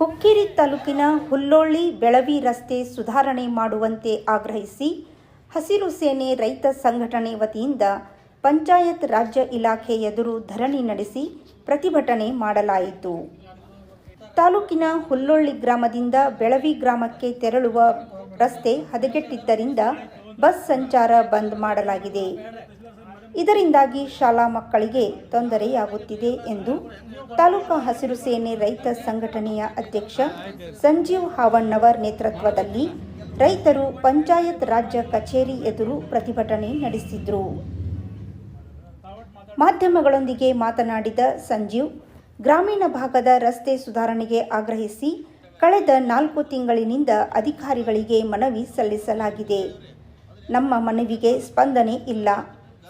ಹುಕ್ಕೇರಿ ತಾಲೂಕಿನ ಹುಲ್ಲೋಳ್ಳಿ ಬೆಳವಿ ರಸ್ತೆ ಸುಧಾರಣೆ ಮಾಡುವಂತೆ ಆಗ್ರಹಿಸಿ ಹಸಿರು ಸೇನೆ ರೈತ ಸಂಘಟನೆ ವತಿಯಿಂದ ಪಂಚಾಯತ್ ರಾಜ್ಯ ಇಲಾಖೆ ಎದುರು ಧರಣಿ ನಡೆಸಿ ಪ್ರತಿಭಟನೆ ಮಾಡಲಾಯಿತು. ತಾಲೂಕಿನ ಹುಲ್ಲೊಳ್ಳಿ ಗ್ರಾಮದಿಂದ ಬೆಳವಿ ಗ್ರಾಮಕ್ಕೆ ತೆರಳುವ ರಸ್ತೆ ಹದಗೆಟ್ಟಿದ್ದರಿಂದ ಬಸ್ ಸಂಚಾರ ಬಂದ್ ಮಾಡಲಾಗಿದೆ. ಇದರಿಂದಾಗಿ ಶಾಲಾ ಮಕ್ಕಳಿಗೆ ತೊಂದರೆಯಾಗುತ್ತಿದೆ ಎಂದು ತಾಲೂಕಾ ಹಸಿರು ಸೇನೆ ರೈತ ಸಂಘಟನೆಯ ಅಧ್ಯಕ್ಷ ಸಂಜೀವ್ ಹಾವಣ್ಣವರ್ ನೇತೃತ್ವದಲ್ಲಿ ರೈತರು ಪಂಚಾಯತ್ ರಾಜ್ಯ ಕಚೇರಿ ಎದುರು ಪ್ರತಿಭಟನೆ ನಡೆಸಿದ್ರು. ಮಾಧ್ಯಮಗಳೊಂದಿಗೆ ಮಾತನಾಡಿದ ಸಂಜೀವ್, ಗ್ರಾಮೀಣ ಭಾಗದ ರಸ್ತೆ ಸುಧಾರಣೆಗೆ ಆಗ್ರಹಿಸಿ ಕಳೆದ ನಾಲ್ಕು ತಿಂಗಳಿನಿಂದ ಅಧಿಕಾರಿಗಳಿಗೆ ಮನವಿ ಸಲ್ಲಿಸಲಾಗಿದೆ. ನಮ್ಮ ಮನವಿಗೆ ಸ್ಪಂದನೆ ಇಲ್ಲ.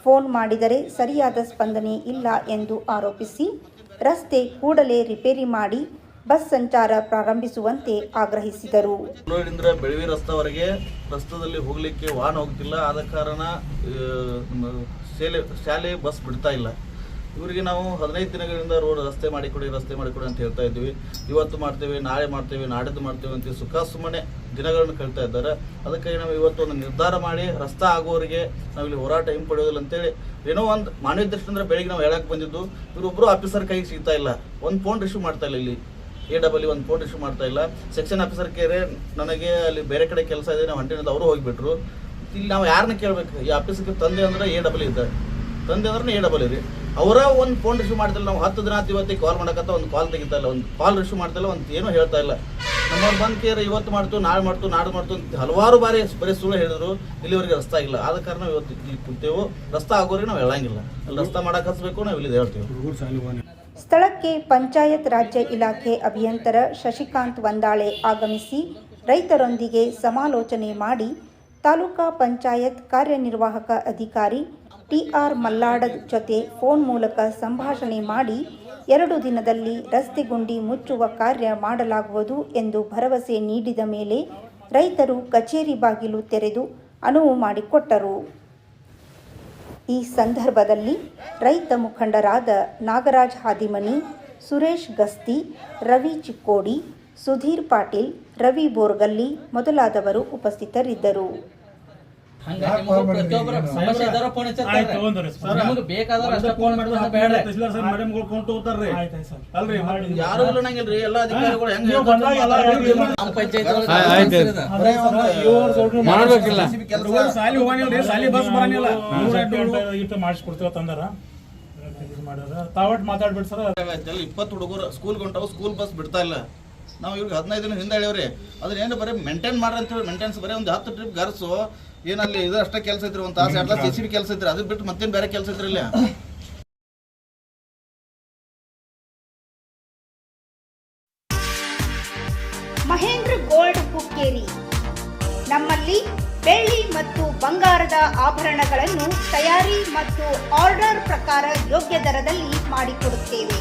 ಫೋನ್ ಮಾಡಿದರೆ ಸರಿಯಾದ ಸ್ಪಂದನೆ ಇಲ್ಲ ಎಂದು ಆರೋಪಿಸಿ ರಸ್ತೆ ಕೂಡಲೇ ರಿಪೇರಿ ಮಾಡಿ ಬಸ್ ಸಂಚಾರ ಪ್ರಾರಂಭಿಸುವಂತೆ ಆಗ್ರಹಿಸಿದರು. ಬೆಳವಿ ರಸ್ತೆವರೆಗೆ ರಸ್ತೆದಲ್ಲಿ ಹೋಗಲಿಕ್ಕೆ ವಾಹನ ಹೋಗ್ತಿಲ್ಲ. ಆದ ಕಾರಣ ಶಾಲೆ ಶಾಲೆ ಬಸ್ ಬಿಡ್ತಾ ಇಲ್ಲ. ಇವರಿಗೆ ನಾವು ಹದಿನೈದು ದಿನಗಳಿಂದ ರೋಡ್ ರಸ್ತೆ ಮಾಡಿಕೊಡಿ ರಸ್ತೆ ಮಾಡಿಕೊಡಿ ಅಂತ ಹೇಳ್ತಾ ಇದ್ವಿ ಇವತ್ತು ಮಾಡ್ತೇವೆ, ನಾಳೆ ಮಾಡ್ತೇವೆ, ನಾಡಿದ್ದು ಮಾಡ್ತೇವೆ ಅಂತ ಸುಖ ಸುಮ್ಮನೆ ದಿನಗಳನ್ನು ಕಳ್ತಾ ಇದ್ದಾರೆ. ಅದಕ್ಕಾಗಿ ನಾವು ಇವತ್ತು ಒಂದು ನಿರ್ಧಾರ ಮಾಡಿ ರಸ್ತೆ ಆಗೋರಿಗೆ ನಾವು ಇಲ್ಲಿ ಹೋರಾಟ ಹಿಂಪಡೆಯೋದಿಲ್ಲ ಅಂತೇಳಿ ಏನೋ ಒಂದು ಮಾನವ ಅಂದರೆ ಬೆಳಿಗ್ಗೆ ನಾವು ಹೇಳಕ್ಕೆ ಬಂದಿದ್ದು ಇವರೊಬ್ಬರು ಆಫೀಸರ್ ಕೈಗೆ ಸಿಗ್ತಾ ಇಲ್ಲ. ಒಂದು ಫೋನ್ ರಿಶ್ಯೂ ಮಾಡ್ತಾ ಇಲ್ಲ ಇಲ್ಲಿ. ಎ ಡಬಲ್ ಒಂದು ಫೋನ್ ರಿಶ್ಯೂ ಮಾಡ್ತಾ ಇಲ್ಲ. ಸೆಕ್ಷನ್ ಆಫೀಸರ್ ಕೇರೆ, ನನಗೆ ಅಲ್ಲಿ ಬೇರೆ ಕಡೆ ಕೆಲಸ ಇದೆ, ನಾವು ಹಂಡಿನಿಂದ ಅವರು ಹೋಗಿಬಿಟ್ರು. ಇಲ್ಲಿ ನಾವು ಯಾರನ್ನ ಕೇಳಬೇಕು? ಈ ಆಫೀಸ್ಗೆ ತಂದೆ ಅಂದ್ರೆ ಎ ಡಬಲ್ ಇದ್ದಾರೆ. ತಂದೆ ಅಂದ್ರೆ ಎ ಡಬಲ್ ಇದೆ ಅವರ ಒಂದು ಫೋನ್ ರಿಸೀವ್ ಮಾಡ್ತಿಲ್ಲ, ನಾವು ಹತ್ತು ದಿನ ಆತು ಇವತ್ತಿಗೆ ಕಾಲ್ ಮಾಡಕತ್ತ, ಒಂದು ಕಾಲ್ ತೆಗಿತಾ ಇಲ್ಲ, ಒಂದು ಕಾಲ್ ರಿಸೀವ್ ಮಾಡ್ತಾ ಇಲ್ಲ ಒಂದು ಏನೂ ಹೇಳ್ತಾ ಇಲ್ಲ. ನಮ್ಮವ್ರು ಬಂದು ಕೇರ ಇವತ್ತು ಮಾಡ್ತು, ನಾಳೆ ಮಾಡ್ತು ನಾಡು ಮಾಡ್ತು ಅಂತ ಹಲವಾರು ಬಾರಿ ಬರೀ ಸುಳ್ಳು ಹೇಳಿದ್ರು, ಇಲ್ಲಿವರೆಗೆ ರಸ್ತೆ ಆಗಿಲ್ಲ ಆದ ಕಾರಣ ಇವತ್ತು ಕುಂತೇವು. ರಸ್ತೆ ಆಗೋರಿಗೆ ನಾವು ಹೇಳಂಗಿಲ್ಲ. ಅಲ್ಲಿ ರಸ್ತೆ ಮಾಡಕ್ಕೆ ಹಚ್ಚಬೇಕು ನಾವು ಇಲ್ಲಿ ಹೇಳ್ತೀವಿ. ಸ್ಥಳಕ್ಕೆ ಪಂಚಾಯತ್ ರಾಜ್ಯ ಇಲಾಖೆ ಅಭಿಯಂತರ ಶಶಿಕಾಂತ್ ವಂದಾಳೆ ಆಗಮಿಸಿ ರೈತರೊಂದಿಗೆ ಸಮಾಲೋಚನೆ ಮಾಡಿ ತಾಲೂಕಾ ಪಂಚಾಯತ್ ಕಾರ್ಯನಿರ್ವಾಹಕ ಅಧಿಕಾರಿ ಟಿಆರ್ ಮಲ್ಲಾಡ ಜೊತೆ ಫೋನ್ ಮೂಲಕ ಸಂಭಾಷಣೆ ಮಾಡಿ ಎರಡು ದಿನದಲ್ಲಿ ರಸ್ತೆ ಗುಂಡಿ ಮುಚ್ಚುವ ಕಾರ್ಯ ಮಾಡಲಾಗುವುದು ಎಂದು ಭರವಸೆ ನೀಡಿದ ಮೇಲೆ ರೈತರು ಕಚೇರಿ ಬಾಗಿಲು ತೆರೆದು ಅನುವು ಮಾಡಿಕೊಟ್ಟರು. ಈ ಸಂದರ್ಭದಲ್ಲಿ ರೈತ ಮುಖಂಡರಾದ ನಾಗರಾಜ್ ಹಾದಿಮನಿ, ಸುರೇಶ್ ಗಸ್ತಿ, ರವಿ ಚಿಕ್ಕೋಡಿ, ಸುಧೀರ್ ಪಾಟೀಲ್, ರವಿ ಬೋರ್ಗಲ್ಲಿ ಮೊದಲಾದವರು ಉಪಸ್ಥಿತರಿದ್ದರು. ಹಂಗಾಗಿ ನಿಮ್ಗೂ ಪ್ರತಿಯೊಬ್ಬರ ಸಮಸ್ಯೆ ಇದ್ದಾರ ಫೋನ್ ಹಚ್ಚಿರ್ತಾರೆ. ನಿಮ್ಗೆ ಅಷ್ಟೇ ಫೋನ್ ಮಾಡಿದ್ರೆ ಬೇಡ ಯಾರು ಇಲ್ಲ ಎಲ್ಲ ಅಧಿಕಾರಿಗಳು ಹೆಂಗ್ ನೀವು ಬಂದಾಗ ಎಲ್ಲ ಹೇಳ್ರಿ. ನಮ್ಮ ಪಂಚಾಯತ್ ಒಳಗೆ ಆಯ್ತ್ ಆಯ್ತ್. ಒಂದು ಏಳು ಮಾಡ್ಬೇಕಿಲ್ಲ. ಮಾಡಿಸ್ಕೊಡ್ತೀವ ತಂದಾರ ಮಾಡ್ಯಾರ ತಾವಟ್ ಮಾತಾಡ್ಬಿಡ್ ಸರ್. ಜಲ್ ಇಪ್ಪತ್ತು ಹುಡುಗರು ಸ್ಕೂಲ್ ಹೊಂಟವು ಸ್ಕೂಲ್ ಬಸ್ ಬಿಡ್ತಾ ಇಲ್ಲ. ನಾವು ಇವ್ರಿಗೆ ಹದಿನೈದು ದಿನ ಹಿಂದೆ ಹೇಳಿವ್ರಿ. ಅದ್ರ ಏನು ಬರೀ ಮೇಂಟೈನ್ ಮಾಡ್ರಿ ಅಂತ ಹೇಳಿ ಮೇಂಟೆನ್ಸ್ ಬರೀ ಒಂದು ಹತ್ತು ಟ್ರಿಪ್ ಗರ್ಸು ಏನಲ್ಲಿ ಇದು ಅಷ್ಟೇ ಕೆಲಸ ಇದ್ರು, ಒಂದು ತಾಸು ಎರಡು ಸಿ ಸಿ ಬಿ ಕೆಲಸ ಇದ್ರಿ, ಅದು ಬಿಟ್ಟು ಮತ್ತೇನು ಬೇರೆ ಕೆಲಸ ಇದ್ರಿ ಇಲ್ಲಿ? ಮಹೇಂದ್ರ ಗೋಲ್ಡ್ ಹುಕ್ಕೇರಿ ನಮ್ಮಲ್ಲಿ ಬೆಳ್ಳಿ ಮತ್ತು ಬಂಗಾರದ ಆಭರಣಗಳನ್ನು ತಯಾರಿ ಮತ್ತು ಆರ್ಡರ್ ಪ್ರಕಾರ ಯೋಗ್ಯ ದರದಲ್ಲಿ ಮಾಡಿಕೊಡುತ್ತೇವೆ.